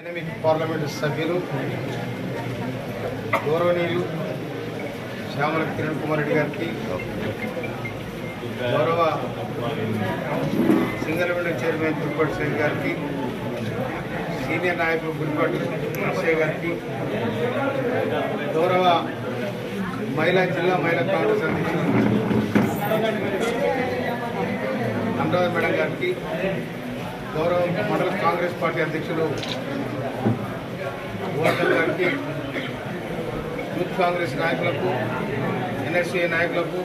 Dynamic parliament సభ్యులు గౌరవనీయులు శ్యామల కిరణ్ కుమార్ రెడ్డి గారికి గౌరవ single window chairman Guripati Sen గారికి సీనియర్ నాయకులు గురిపాటి నరసయ్య గారికి గౌరవ మహిళా జిల్లా మహిళా కాంగ్రెస్ అధ్యక్షులు అమరావతి మేడం గారికి గౌరవ మండల కాంగ్రెస్ పార్టీ అధ్యక్షులు పార్టీ యూత్ కాంగ్రెస్ నాయకులకు ఎన్ఎస్ఏ నాయకులకు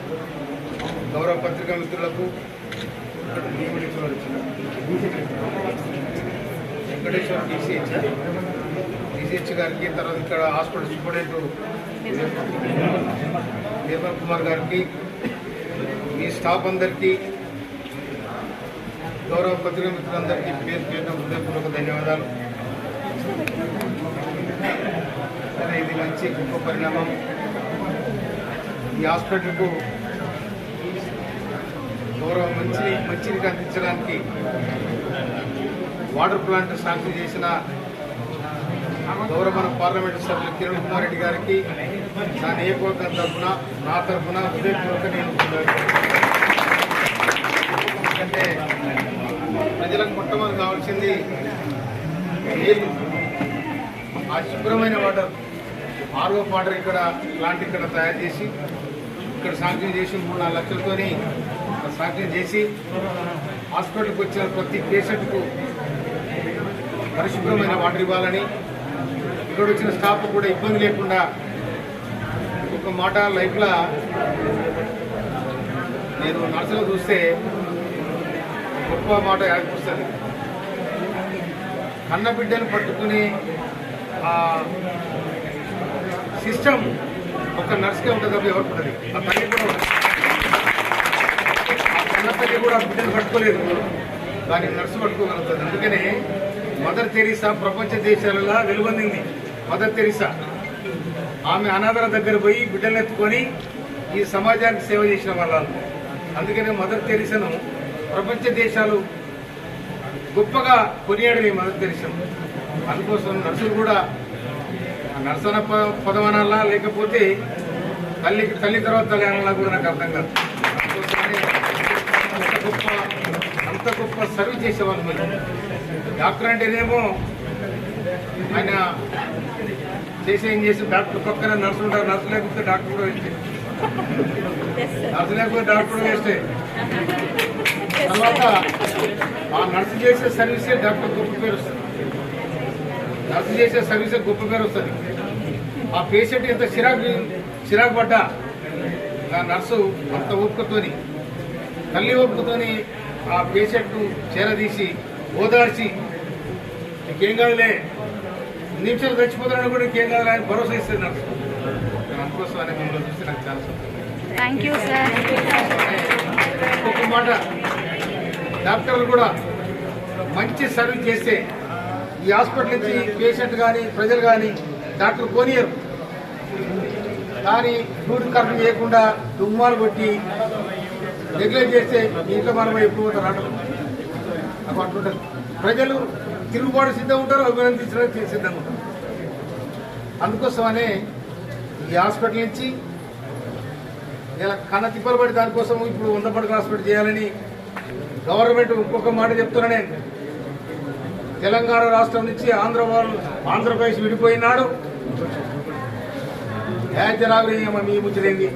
గౌరవ పత్రికా మిత్రులకు వెంకటేశ్వర డిసిహెచ్ డిసిహెచ్ గారికి తర్వాత ఇక్కడ హాస్పిటల్ సూపరింటెండెంట్ నిర్మల్ కుమార్ గారికి మీ స్టాఫ్ అందరికీ గౌరవ పత్రికా మిత్రులందరికీ పేరు పేరు హృదయపూర్వక ధన్యవాదాలు. మంచి గొప్ప పరిణామం ఈ హాస్పిటల్కు గౌరవ మంచి మంచినీటి అందించడానికి వాటర్ ప్లాంట్ శాంక్షన్ చేసిన గౌరవ మన పార్లమెంటు సభ్యులు కిరణ్ కుమార్ రెడ్డి గారికి నా నియోజకవర్గం తరఫున నా తరఫున హృదయపూర్వక నేను ఎందుకంటే ప్రజలకు మొట్టమొదటి కావాల్సింది ఆ శుభ్రమైన వాటర్ ఆర్ఓ వాటర్ ఇక్కడ ప్లాంట్ ఇక్కడ తయారు చేసి ఇక్కడ శాంక్షన్ చేసి మూడు నాలుగు లక్షలతోని శాంక్షన్ చేసి హాస్పిటల్కి వచ్చిన ప్రతి పేషెంట్కు పరిశుభ్రమైన వాటర్ ఇవ్వాలని ఇక్కడ వచ్చిన స్టాఫ్ కూడా ఇబ్బంది లేకుండా ఒక మాట లైఫ్లో నేను నర్సులో చూస్తే గొప్ప మాట యాదిస్తుంది కన్న బిడ్డను పట్టుకుని సిస్టమ్ ఒక నర్స్కే ఉంటుంది తప్ప ఎవరికి ఉంటుంది ఆ తల్లి కూడా ఉంటుంది. ఆ కన్న తల్లి కూడా బిడ్డను పట్టుకోలేదు. కానీ నర్సు పట్టుకోగలుగుతుంది అందుకనే మదర్ తెరీసా ప్రపంచ దేశాలలో వెలువొందింది మదర్ తెరీసా ఆమె అనాథల దగ్గర పోయి బిడ్డలు ఎత్తుకొని ఈ సమాజానికి సేవ చేసిన వాళ్ళు అందుకనే మదర్ తెరీసాను ప్రపంచ దేశాలు గొప్పగా కొనియాడని మదర్ తెరీసాను. అందుకోసం నర్సులు కూడా నర్సన ప- పదవనాలా లేకపోతే తల్లి తల్లి తర్వాత తల్లి అనాలా కూడా నాకు అర్థం కాదు. అంత గొప్ప అంత గొప్ప సర్వీస్ చేసేవాళ్ళు మరి డాక్టర్ అంటేనేమో ఆయన చేసే ఏం చేసి డాక్టర్ పక్కన నర్సు ఉంటారు నర్సు లేకపోతే డాక్టర్ కూడా వేస్తే నర్సు లేకపోతే డాక్టర్ కూడా వేస్తే తర్వాత ఆ నర్సు చేసే సర్వీసే డాక్టర్ గొప్ప పేరు వస్తుంది. నర్సు చేసే సర్వీసే గొప్ప పేరు వస్తుంది. ఆ పేషెంట్ ఎంత చిరాకు చిరాకు పడ్డా ఆ నర్సు అంత ఓపికతోని తల్లి ఓపికతోని ఆ పేషెంట్ను చేరదీసి ఓదార్చి నీకేం కాదులే నిమిషాలు చచ్చిపోతాడని కూడా నీకేం కాదులే అని భరోసా ఇస్తుంది నర్సు. అందుకోసం అనే మిమ్మల్ని చూస్తే నాకు చాలా సంతోషం. థ్యాంక్ యూ సార్ ఒక్క మాట డాక్టర్లు కూడా మంచి సర్వీస్ చేస్తే ఈ హాస్పిటల్ నుంచి పేషెంట్ కానీ ప్రజలు కానీ డాక్టర్ కోనియర్. కానీ డ్యూటీ కరెక్ట్ చేయకుండా దుమ్మాలు కొట్టి నెగ్లెక్ట్ చేస్తే ఇంట్లో మనం ఎప్పుడు రావడం నాకు అట్లుంటుంది ప్రజలు తిరుగుబాటు సిద్ధంగా ఉంటారు అభినందించడానికి సిద్ధంగా ఉంటారు. అందుకోసమనే ఈ హాస్పిటల్ నుంచి ఇలా కన్న తిప్పలు పడి దానికోసం ఇప్పుడు ఉన్నప్పటికీ హాస్పిటల్ చేయాలని గవర్నమెంట్ ఇంకొక మాట చెప్తున్నా నేను. తెలంగాణ రాష్ట్రం నుంచి ఆంధ్ర వాళ్ళు ఆంధ్రప్రదేశ్ విడిపోయినాడు. యాజరాగులు మీ ముచ్చలేంది